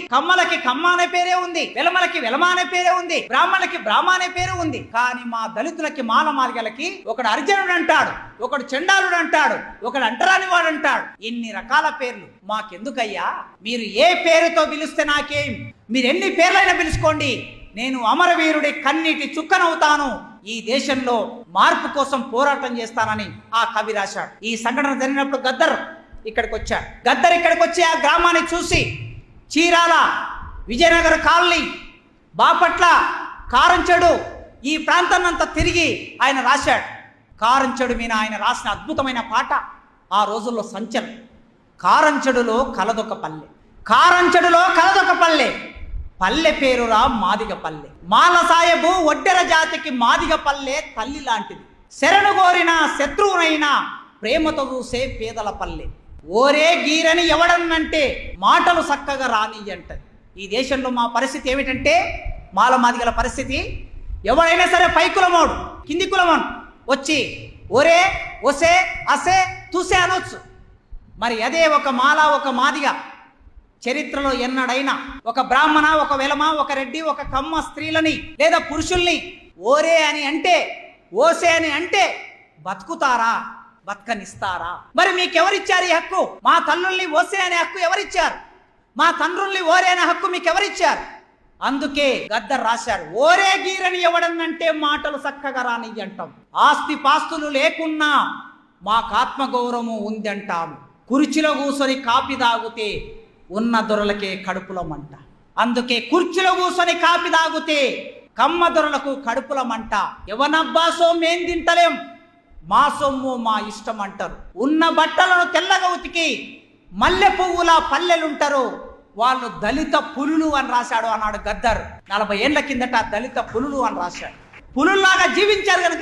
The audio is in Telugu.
కమ్మలకి కమ్మ అనే పేరే ఉంది. వెలమలకి వెలమ అనే పేరే ఉంది. బ్రాహ్మణులకి బ్రాహ్మ అనే పేరు ఉంది. కానీ మా దళితులకి మాల మార్గలకి ఒకడు అర్జునుడు అంటాడు ఒకడు చండాలుడు అంటాడు ఒకడు అంటరాని వాడు అంటాడు. ఇన్ని రకాల పేర్లు. మాకెందుకయ్యా? మీరు ఏ పేరుతో పిలిస్తే నాకేం? మీరు ఎన్ని పేర్లైనా పిలుచుకోండి. నేను అమరవీరుడి కన్నీటి చుక్కనవుతాను. ఈ దేశంలో మార్పు కోసం పోరాటం చేస్తానని ఆ కవి రాశాడు. ఈ సంఘటన జరిగినప్పుడు గద్దర్ ఇక్కడికి వచ్చాడు గద్దర్ ఇక్కడికి వచ్చి ఆ గ్రామాన్ని చూసి చీరాల విజయనగర కాలనీ బాపట్ల కారంచెడు ఈ ప్రాంతాన్నంతా తిరిగి ఆయన రాశాడు. కారంచెడు మీద ఆయన రాసిన అద్భుతమైన పాట ఆ రోజుల్లో సంచలనం. కారంచెడులో కలదొక పల్లె కారంచెడులో కలదొక పల్లె పల్లె పేరురా మాదిగ పల్లె. మాల సాయబు ఒడ్డెర జాతికి మాదిగ పల్లె తల్లి లాంటిది. శరణు కోరిన శత్రువునైనా ప్రేమతో చూసే పేదల పల్లె. ఓరే గీరని ఎవడన్నంటే మాటలు చక్కగా రాని అంటది. ఈ దేశంలో మా పరిస్థితి ఏమిటంటే మాల మాదిగల పరిస్థితి ఎవడైనా సరే పై కులమోడు కింది కులమోడు వచ్చి ఒరే ఒసే అసే తుసే అనొచ్చు. మరి అదే ఒక మాల ఒక మాదిగ చరిత్రలో ఎన్నడైనా ఒక బ్రాహ్మణ ఒక వెలమ ఒక రెడ్డి ఒక కమ్మ స్త్రీలని లేదా పురుషుల్ని ఓరే అని అంటే ఓసే అని అంటే బతుకుతారా? బతకనిస్తారా? మరి మీకెవరిచ్చారు ఈ హక్కు? మా తల్లుల్ని ఓసే అనే హక్కు ఎవరిచ్చారు? మా తండ్రుల్ని ఓరే అనే హక్కు మీకు ఎవరిచ్చారు అందుకే గద్దర్ రాశాడు ఓరే గీరని ఎవడన్నంటే మాటలు చక్కగా రాని అంటాం ఆస్తి పాస్తులు లేకున్నా మాకు ఆత్మగౌరవం ఉంది అంటాము కుర్చీలో కూర్చొని కాపీ తాగితే ఉన్న దొరలకే కడుపుల మంట అందుకే కుర్చీలో కూర్చొని కాపీ తాగితే కమ్మ దొరలకు కడుపుల మంట ఎవనబ్బా మేం తింటలేం. మా సొమ్ము మా ఇష్టం అంటారు. ఉన్న బట్టలను తెల్లగా ఉతికి మల్లె పువ్వుల పల్లెలుంటారు. వాళ్ళు దళిత పులులు అని రాశాడు అన్నాడు గద్దర్. నలభై ఏళ్ళ కిందట దళిత పులులు అని రాశాడు. పులుల్లాగా జీవించారు కనుక